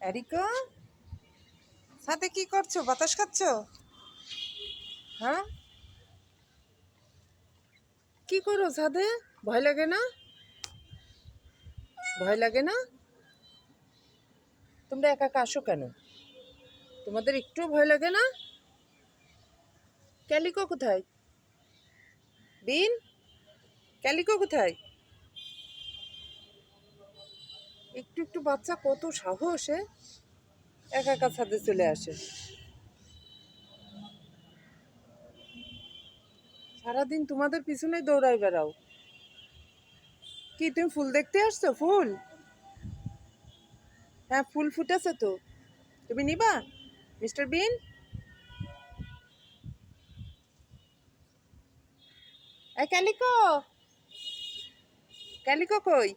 Areca? সাথে কি করছ? বাতাস খাচ্ছ? হ্যাঁ? কি করো সাথে? ভয় লাগে না? ভয় লাগে না? তোমরা একা একা আসো কেন? তোমাদের একটু ভয় লাগে না? ক্যালিকো কোথায়? বিন? ক্যালিকো কোথায়? একটু একটু বাচ্চা কত সাহসে একা একা ছাদে চলে আসে। সারাদিন তোমাদের পিছনে দৌড়াই বেড়াও। কি, তুমি ফুল দেখতে আসছো? ফুল? হ্যাঁ ফুল ফুটেছে তো। তুমি নিবা, মিস্টার বিন? ক্যালিকো? ক্যালিকো কই?